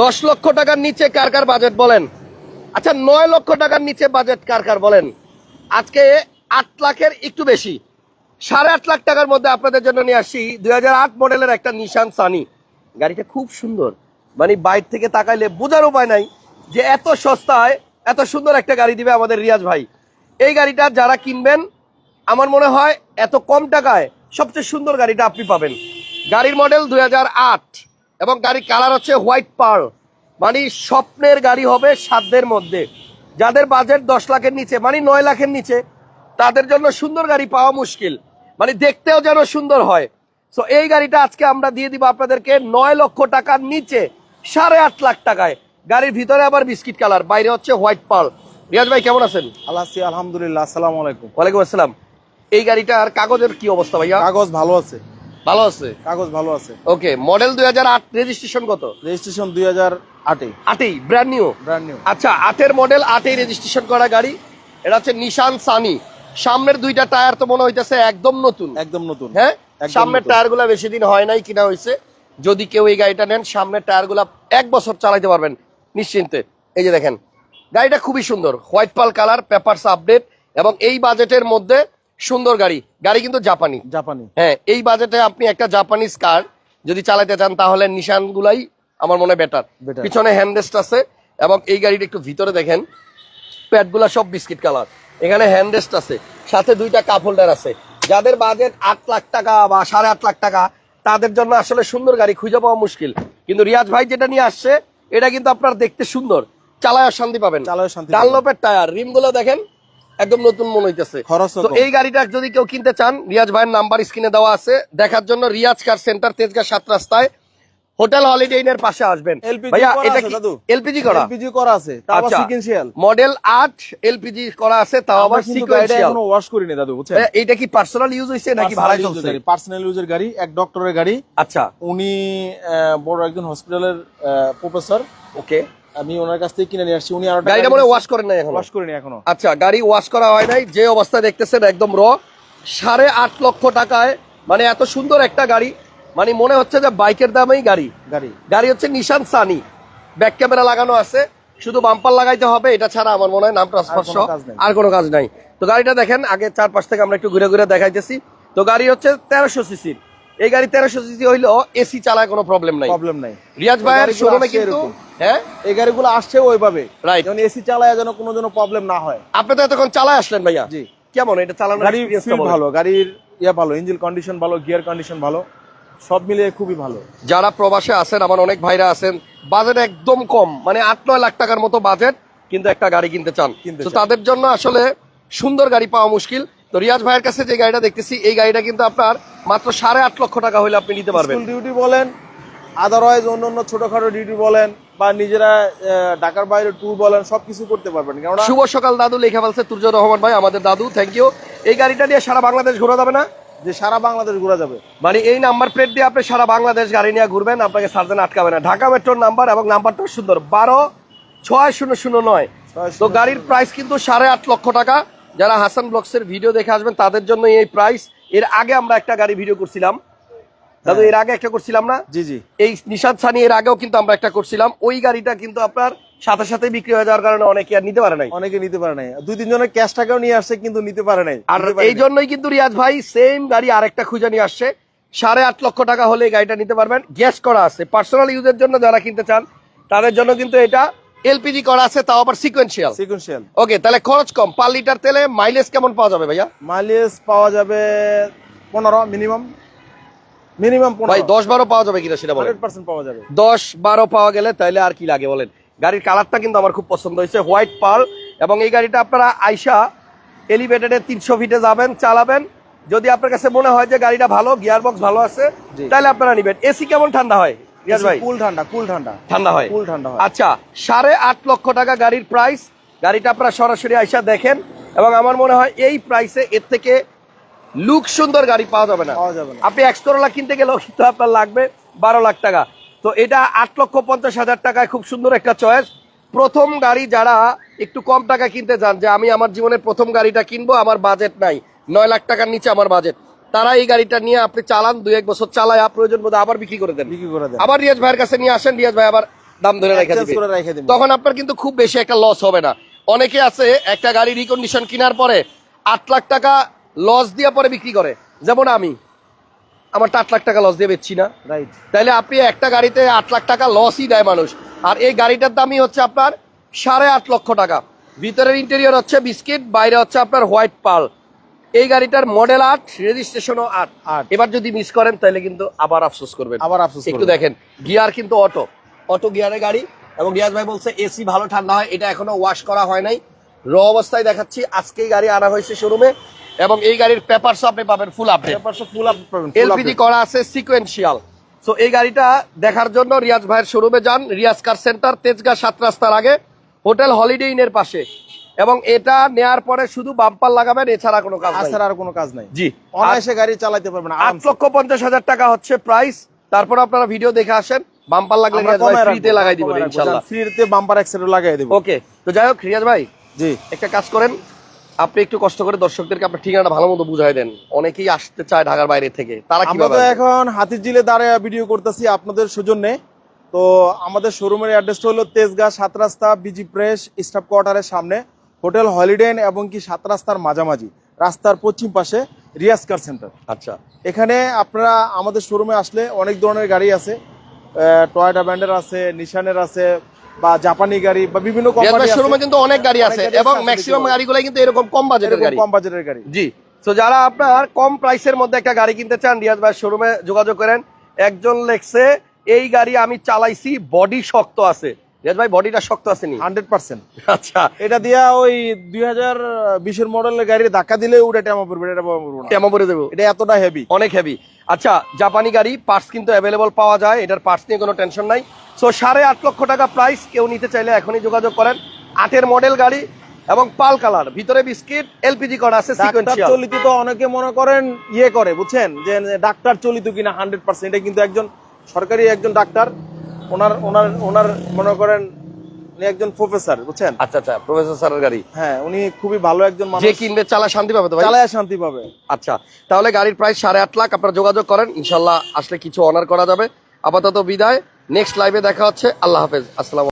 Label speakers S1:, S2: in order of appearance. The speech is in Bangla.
S1: দশ লক্ষ টাকার নিচে কার কার বাজেট বলেন? আচ্ছা নয় লক্ষ টাকার নিচে বাজেট কার কার বলেন? আজকে আট লাখের একটু বেশি। সাড়ে আট লাখ টাকার মধ্যে আপনাদের জন্য নিয়ে আসছি দুই মডেলের একটা নিশান সানি গাড়িটা খুব সুন্দর। মানে বাইর থেকে তাকাইলে বোঝার উপায় নাই যে এত সস্তায় এত সুন্দর একটা গাড়ি দিবে আমাদের রিয়াজ ভাই। এই গাড়িটা যারা কিনবেন, আমার মনে হয় এত কম টাকায় সবচেয়ে সুন্দর গাড়িটা আপনি পাবেন। গাড়ির মডেল দুই হাজার আট। এবং গাড়ির কালার হচ্ছে হোয়াইট পার্ল। মানে স্বপ্নের গাড়ি হবে সাধ্যের মধ্যে। যাদের বাজেট দশ লাখের নিচে মানে নয় লাখের নিচে তাদের জন্য সুন্দর গাড়ি পাওয়া মুশকিল। মানে দেখতেও যেন সুন্দর হয়। তো এই গাড়িটা আজকে আমরা দিয়ে দিব আপনাদেরকে নয় লক্ষ টাকার নিচে সাড়ে আট লাখ টাকায়। গাড়ির ভিতরে আবার বিস্কিট কালার বাইরে হচ্ছে হোয়াইট পার্ল। রিয়াজ ভাই কেমন আছেন?
S2: আল্লাহ আলহামদুলিল্লাহ আসসালামু আলাইকুম।
S1: ওয়ালাইকুম আসসালাম। এই গাড়িটার কাগজের কি অবস্থা ভাইয়া?
S2: কাগজ ভালো আছে।
S1: ভালো আছে?
S2: কাগজ ভালো আছে।
S1: ওকে মডেল দুই হাজার আট রেজিস্ট্রেশন কত?
S2: রেজিস্ট্রেশন দুই হাজার আটে
S1: আটেই ব্র্যান্ড নিউ
S2: ব্র্যান্ড নিউ
S1: আচ্ছা আটের মডেল আটেই রেজিস্ট্রেশন করা গাড়ি। এটা হচ্ছে নিশান সানি সামনের দুইটা টায়ার তো মনে হইতেছে একদম নতুন।
S2: একদম নতুন।
S1: হ্যাঁ? সামনের। টায়ারগুলা বেশি দিন হয় নাই কিনা হয়েছে যদি কেউ এই গাড়িটা নেন সামনের টায়ারগুলা এক বছর চালাইতে পারবেন নিশ্চিন্তে। এই যে দেখেন গাড়িটা খুবই সুন্দর। White pearl colour papers update এবং এই বাজেটের মধ্যে সুন্দর গাড়ি। গাড়ি কিন্তু জাপানি।
S2: জাপানি।
S1: হ্যাঁ এই বাজেটে আপনি একটা জাপানিজ কার যদি চালাতে চান তাহলে নিশান গুলাই আমার মনে বেটার পিছনে হ্যান্ডেস্ট আছে এবং এই গাড়িটা একটু ভিতরে দেখেন। প্যাডগুলা সব বিস্কিট কালার এখানে হ্যান্ডেস্ট আছে। সাথে দুইটা কাপ হোল্ডার আছে। যাদের বাজেট আট লাখ টাকা বা সাড়ে আট লাখ টাকা তাদের জন্য আসলে সুন্দর গাড়ি খুঁজে পাওয়া মুশকিল। কিন্তু রিয়াজ ভাই যেটা নিয়ে আসছে এটা কিন্তু আপনার দেখতে সুন্দর। চালায় শান্তি পাবেন। ডানলপের টায়ার রিমগুলো দেখেন। একদম নতুন মনে হইতেছে। তো এই গাড়িটা যদি কেউ কিনতে চান রিয়াজ ভাইয়ের নাম্বার স্ক্রিনে দেওয়া আছে। দেখার জন্য রিয়াজ কার সেন্টার তেজগাঁ সাত রাস্তায়। হোটেল হলিডে ইনের পাশে আসবেন। ভাইয়া এটা কি এলপিজি করা?
S2: এলপিজি করা আছে। তাও আবার
S1: আচ্ছা মডেল আট এলপিজি করা আছে তাও আবার সিকোয়েন্সিয়াল
S2: এখনও ওয়াশ করিনি দাদু বুঝছেন?
S1: এইটা কি পার্সোনাল ইউজ হইছে নাকি ভাড়া চলছে?
S2: পার্সোনাল ইউজের গাড়ি এক ডক্টরের গাড়ি।
S1: আচ্ছা।
S2: উনি বড় একজন হসপিটালের প্রফেসর
S1: ওকে
S2: আমি ওনার কাছ থেকে কিনে নিয়ে আসছি। উনি আরও
S1: গাড়িটা মনে ওয়াশ করেন নাই এখন?
S2: ওয়াশ করিনি এখনও।
S1: আচ্ছা গাড়ি ওয়াশ করা হয় নাই যে অবস্থা দেখতেছেন একদম র সাড়ে আট লক্ষ টাকায় মানে এত সুন্দর একটা গাড়ি মানে মনে হচ্ছে যে বাইকের দামেই গাড়ি।
S2: গাড়ি।
S1: গাড়ি হচ্ছে নিশান সানি ব্যাক ক্যামেরা লাগানো আছে। শুধু বাম্পার লাগাইতে হবে এটা ছাড়া আমার মনে হয়
S2: কাজ নেই।
S1: আর কোনো কাজ নাই। তো গাড়িটা দেখেন আগে চার পাশ থেকে আমরা একটু ঘুরে ঘুরে দেখাইতেছি। তো গাড়ি হচ্ছে তেরোশো সিসির এই গাড়ি তেরোশো সিসি হইলেও এসি চালায় কোনো প্রবলেম নাই।
S2: প্রবলেম নাই।
S1: রিয়াজ ভাইয়ের শোরুমে কিন্তু। হ্যাঁ?
S2: এই গাড়িগুলো আসছে ওইভাবে।
S1: Right.
S2: যেমন এসি চালায় যেন কোনো যেন প্রবলেম না হয়।
S1: আপনি তো এতক্ষণ চালায় আসলেন ভাইয়া।
S2: জি।
S1: কেমন? এটা
S2: ফিল
S1: বলেন।
S2: ভালো গাড়ির ইয়া ভালো ইঞ্জিন কন্ডিশন ভালো গিয়ার কন্ডিশন ভালো সব মিলিয়ে খুবই ভালো।
S1: যারা প্রবাসে আছেন আমার অনেক ভাইরা আছেন বাজেট একদম কম মানে আট নয় লাখ টাকার মতো বাজেট কিন্তু একটা গাড়ি কিনতে চান।
S2: কিনতে
S1: তো তাদের জন্য আসলে সুন্দর গাড়ি পাওয়া মুশকিল। তো রিয়াজ ভাইয়ের কাছে যে গাড়িটা দেখতেছি এই গাড়িটা কিন্তু আপনার মাত্র সাড়ে আট লক্ষ টাকা হলে আপনি নিতে পারবেন।
S2: ডিউটি বলেন আদারওয়াইজ অন্য অন্য ছোটখাটো ডিউটি বলেন বা নিজেরা ঢাকার বাইরে ট্যুর বলেন সবকিছু করতে পারবেন। কেননা
S1: শুভ সকাল দাদু লেখা ফেলছে তুর্জর রহমান ভাই আমাদের দাদু থ্যাংক ইউ এই গাড়িটা নিয়ে সারা বাংলাদেশ ঘোরা যাবে না?
S2: যে সারা বাংলাদেশ ঘোরা যাবে।
S1: মানে এই নাম্বার প্লেট দিয়ে আপনি সারা বাংলাদেশ গাড়ি নিয়ে ঘুরবেন আপনাকে সার্জেন আটকাবে না। ঢাকা মেট্রোর নাম্বার এবং নাম্বারটা সুন্দর বারো ছয় শূন্য শূন্য নয়। তো গাড়ির প্রাইস কিন্তু সাড়ে আট লক্ষ টাকা। যারা হাসান ব্লগসের ভিডিও দেখে আসবেন তাদের জন্য এই প্রাইস এর আগে আমরা একটা গাড়ি ভিডিও করছিলাম। দাদু এর আগে একটা করছিলাম না?
S2: জি জি।
S1: এই নিশাদ সানি এর আগেও কিন্তু আমরা একটা করছিলাম। ওই গাড়িটা কিন্তু আপনার সাথে সাথে বিক্রি হয়ে যাওয়ার কারণে অনেকে আর নিতে পারে নাই।
S2: অনেকে নিতে পারে নাই। দুই তিনজনের ক্যাশ টাকাও নিয়ে আসছে কিন্তু নিতে পারে নাই।
S1: আর এই জন্যই কিন্তু রিয়াজ ভাই সেম গাড়ি আরেকটা খুঁজে নিয়ে আসছে। সাড়ে আট লক্ষ টাকা হলে গাড়িটা নিতে পারবেন। গ্যাস করা আছে। পার্সোনাল ইউজের জন্য যারা কিনতে চান তাদের জন্য কিন্তু এটা এলপিজি করা আছে তাও আবার সিকোয়েন্সিয়াল
S2: সিকুয়েন্সিয়াল
S1: ওকে তাহলে খরচ কম। পার লিটার তেলে মাইলেজ কেমন পাওয়া যাবে ভাইয়া?
S2: মাইলেজ পাওয়া যাবে পনেরো মিনিমাম মিনিমাম
S1: ভাই দশ বারো পাওয়া যাবে কিনা সেটা বলেন।
S2: পাওয়া যাবে।
S1: দশ বারো পাওয়া গেলে তাহলে আর কি লাগে বলেন? গাড়ির কালারটা কিন্তু আমার খুব পছন্দ হয়েছে হোয়াইট পার্ল এবং এই গাড়িটা আপনারা আইসা এলিভেটেডে তিনশো ফিটে যাবেন চালাবেন। যদি আপনার কাছে মনে হয় যে গাড়িটা ভালো গিয়ার বক্স ভালো আছে তাহলে আপনারা নিবেন। এসি কেমন ঠান্ডা হয়? রিয়াজ ভাই।
S2: কুল ঠান্ডা কুল ঠান্ডা।
S1: ঠান্ডা হয়?
S2: কুল ঠান্ডা হয়।
S1: আচ্ছা সাড়ে আট লক্ষ টাকা গাড়ির প্রাইস গাড়িটা আপনারা সরাসরি আইসা দেখেন এবং আমার মনে হয় এই প্রাইসে এর থেকে লুক সুন্দর গাড়ি পাওয়া যাবে না।
S2: পাওয়া যাবে
S1: আপনি এক্স করোলা কিনতে গেলেও কিন্তু আপনার লাগবে বারো লাখ টাকা। তো এটা আট লক্ষ পঞ্চাশ হাজার টাকায় খুব সুন্দর একটা চয়েস প্রথম গাড়ি যারা একটু কম টাকা কিনতে চান যে আমি আমার জীবনের প্রথম গাড়িটা কিনবো আমার বাজেট নাই। নয় লাখ টাকার নিচে আমার বাজেট তারা এই গাড়িটা নিয়ে আপনি চালান দু এক বছর চালায় প্রয়োজন বোধ আবার বিক্রি করে দেন।
S2: বিক্রি করে দেন।
S1: আবার রিয়াজ ভাইয়ের কাছে নিয়ে আসেন রিয়াজ ভাই আবার দাম ধরে রেখে দিবে। তখন আপনার কিন্তু খুব বেশি একটা লস হবে না। অনেকে আছে একটা গাড়ি রিকন্ডিশন কেনার পরে আট লাখ টাকা লস দিয়ে পরে বিক্রি করে। যেমন আমি। আমার আট লাখ টাকা লস দিয়ে বেচছি না।
S2: রাইট
S1: তাইলে আপনি একটা গাড়িতে আট লাখ টাকা লসই দেয় মানুষ। আর এই গাড়িটার দামই হচ্ছে আপনার সাড়ে আট লক্ষ টাকা। ভিতরের ইন্টেরিয়র হচ্ছে বিস্কিট বাইরে হচ্ছে আপনার হোয়াইট পাল। এই গাড়িটার মডেল আট রেজিস্ট্রেশনও আট।
S2: আট।
S1: এবার যদি মিস করেন তাহলে কিন্তু আবার আফসোস করবেন।
S2: আবার আফসোস
S1: একটু দেখেন গিয়ার কিন্তু অটো অটো গিয়ারের গাড়ি। এবং রিয়াজ ভাই বলছে এসি ভালো ঠান্ডা হয় এটা এখনও ওয়াশ করা হয় নাই। র অবস্থায় দেখাচ্ছি আজকেই গাড়ি আনা হয়েছে শোরুমে এবং এই গাড়ির পেপারস আপনি পাবেন ফুল আপডেট
S2: ফুল আপ পাবেন
S1: এলপিজি করা আছে সিকোয়েন্সিয়াল সো এই গাড়িটা দেখার জন্য রিয়াজ ভাইয়ের শোরুমে যান রিয়াজ কার সেন্টার তেজগাঁ সাত রাস্তার আগে হোটেল হলিডে ইনের পাশে। এবং এটা নেয়ার পরে শুধু বাম্পার লাগাবেন এছাড়া কোনো কাজ
S2: আর কোনো কাজ নাই।
S1: জি।
S2: অনায়াসে গাড়ি চালাতে পারবেন
S1: আট লক্ষ পঞ্চাশ হাজার টাকা হচ্ছে প্রাইস তারপর আপনারা ভিডিও দেখে আসেন বাম্পার লাগলে রিয়াজ ভাই ফ্রিতে লাগাই দিবেন। ইনশাল্লাহ।
S2: ফ্রিতে বাম্পার অ্যাক্সেলেটর লাগাই দেবো।
S1: ওকে তো যাই হোক রিয়াজ ভাই
S2: জি।
S1: একটা কাজ করেন আপনি একটু কষ্ট করে দর্শকদেরকে আপনার ঠিকানাটা ভালো মতো বুঝাই দেন। অনেকেই আসতে চায় ঢাকার বাইরে থেকে। তারা
S2: আমরা তো এখন হাতির জিলে দাঁড়ায় ভিডিও করতেছি আপনাদের সৌজন্যে। তো আমাদের শোরুমের অ্যাড্রেসটা হলো তেজগাঁ সাত রাস্তা বিজি প্রেস স্টাফ কোয়ার্টারের সামনে। হোটেল হলিডেন এবং কি সাত রাস্তার মাঝামাঝি রাস্তার পশ্চিম পাশে রিয়াজ কার সেন্টার
S1: আচ্ছা।
S2: এখানে আপনারা আমাদের শোরুমে আসলে অনেক ধরনের গাড়ি আছে। টয়টা ব্র্যান্ডের আছে নিশানের আছে বা জাপানি গাড়ি বা বিভিন্ন কোম্পানি
S1: শোরুমে কিন্তু অনেক গাড়ি আছে এবং ম্যাক্সিমাম গাড়িগুলো কিন্তু এরকম কম বাজেটের গাড়ি।
S2: কম বাজেটের গাড়ি।
S1: জি। তো যারা আপনার কম প্রাইসের মধ্যে একটা গাড়ি কিনতে চান রিয়াজ ভাই শোরুমে যোগাযোগ করেন। একজন লেখছে এই গাড়ি আমি চালাইছি বডি শক্ত আছে। রিয়াজ ভাই বডিটা শক্ত আছে নি?
S2: Hundred percent.
S1: আচ্ছা।
S2: এটা দিয়া ওই দুই হাজার বিশের মডেলের গাড়ি ধাক্কা দিলে ওটা টেমা পড়বে এটা টেমা
S1: করে দেবো।
S2: এটা এতটা হেভি
S1: অনেক হেভি আচ্ছা জাপানি গাড়ি পার্টস কিন্তু অ্যাভেলেবল পাওয়া যায় এটার পার্টস নিয়ে কোনো টেনশন নাই। সো সাড়ে আট লক্ষ টাকা প্রাইস কেউ নিতে চাইলে এখনই যোগাযোগ করেন। আটের মডেল গাড়ি এবং পাল কালার ভিতরে বিস্কিট এলপিজি করা আছে সিকোয়েন্সিয়াল
S2: চলিত তো অনেকে মনে করেন ইয়ে করে বুঝছেন? যে ডাক্তার চলিত কিনা হান্ড্রেড পার্সেন্ট এটা কিন্তু একজন সরকারি একজন ডাক্তার ওনার ওনার ওনার মনে করেন উনি একজন প্রফেসর বুঝছেন?
S1: আচ্ছা আচ্ছা প্রফেসর স্যারের গাড়ি।
S2: হ্যাঁ উনি খুবই ভালো একজন
S1: যে কিনবে চালা শান্তি পাবে তো ভাই?
S2: চালায় শান্তি পাবে।
S1: আচ্ছা তাহলে গাড়ির প্রাইস সাড়ে আট লাখ আপনারা যোগাযোগ করেন ইনশাল্লাহ আসলে কিছু অনার করা যাবে। আপাতত বিদায় নেক্সট লাইভে দেখা হচ্ছে আল্লাহ হাফেজ আসসালাম